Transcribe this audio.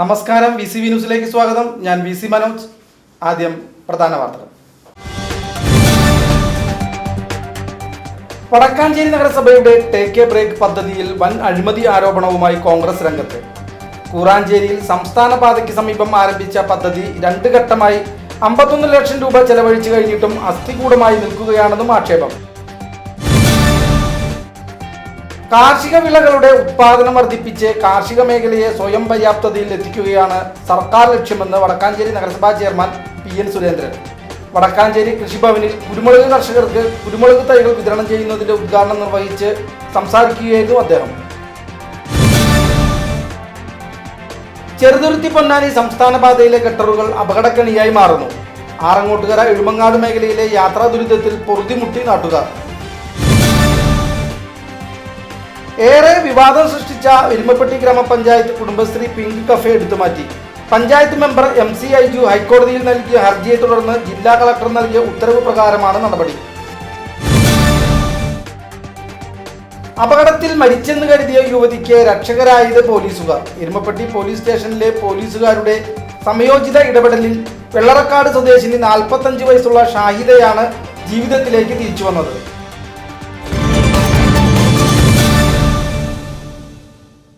നമസ്കാരം V C V ന്യൂസിലേക്ക് സ്വാഗതം. ഞാൻ വി സി മനോജ്. ആദ്യം പ്രധാന വാർത്തകൾ. വടക്കാഞ്ചേരി നഗരസഭയുടെ ടേക്ക് എ ബ്രേക്ക് പദ്ധതിയിൽ വൻ അഴിമതി ആരോപണവുമായി കോൺഗ്രസ് രംഗത്ത്. കൂറാഞ്ചേരിയിൽ സംസ്ഥാന പാതയ്ക്ക് സമീപം ആരംഭിച്ച പദ്ധതി രണ്ട് ഘട്ടമായി അമ്പത്തൊന്ന് ലക്ഷം രൂപ ചെലവഴിച്ചു കഴിഞ്ഞിട്ടും അസ്ഥികൂടമായി നിൽക്കുകയാണെന്നും ആക്ഷേപം. കാർഷിക വിളകളുടെ ഉത്പാദനം വർദ്ധിപ്പിച്ച് കാർഷിക മേഖലയെ സ്വയം പര്യാപ്തതയിൽ എത്തിക്കുകയാണ് സർക്കാർ ലക്ഷ്യമെന്ന് വടക്കാഞ്ചേരി നഗരസഭാ chairman P N Surendran. Vadakkancheri കൃഷിഭവനിൽ കുരുമുളക് കർഷകർക്ക് കുരുമുളക് തൈകൾ വിതരണം ചെയ്യുന്നതിന്റെ ഉദ്ഘാടനം നിർവഹിച്ച് സംസാരിക്കുകയായിരുന്നു അദ്ദേഹം. ചെറുതുരുത്തി പൊന്നാനി സംസ്ഥാന പാതയിലെ ഗട്ടറുകൾ അപകടക്കണിയായി മാറുന്നു. ആറങ്ങോട്ടുകര എഴുമങ്ങാട് മേഖലയിലെ യാത്രാ ദുരിതത്തിൽ പൊറുതിമുട്ടി നാട്ടുകാർ. ഏറെ വിവാദം സൃഷ്ടിച്ച എരുമപ്പെട്ടി ഗ്രാമപഞ്ചായത്ത് Kudumbashree pink cafe എടുത്തുമാറ്റി panchayat member M C Aiju ഹൈക്കോടതിയിൽ നൽകിയ ഹർജിയെ തുടർന്ന് ജില്ലാ കളക്ടർ നൽകിയ ഉത്തരവ് പ്രകാരമാണ് നടപടി. അപകടത്തിൽ മരിച്ചെന്ന് കരുതിയ യുവതിക്ക് രക്ഷകരായത് പോലീസുകാർ. എരുമപ്പെട്ടി പോലീസ് സ്റ്റേഷനിലെ പോലീസുകാരുടെ സമയോചിത ഇടപെടലിൽ വെള്ളറക്കാട് സ്വദേശിനി നാൽപ്പത്തഞ്ച് വയസ്സുള്ള ഷാഹിദയാണ് ജീവിതത്തിലേക്ക് തിരിച്ചു വന്നത്.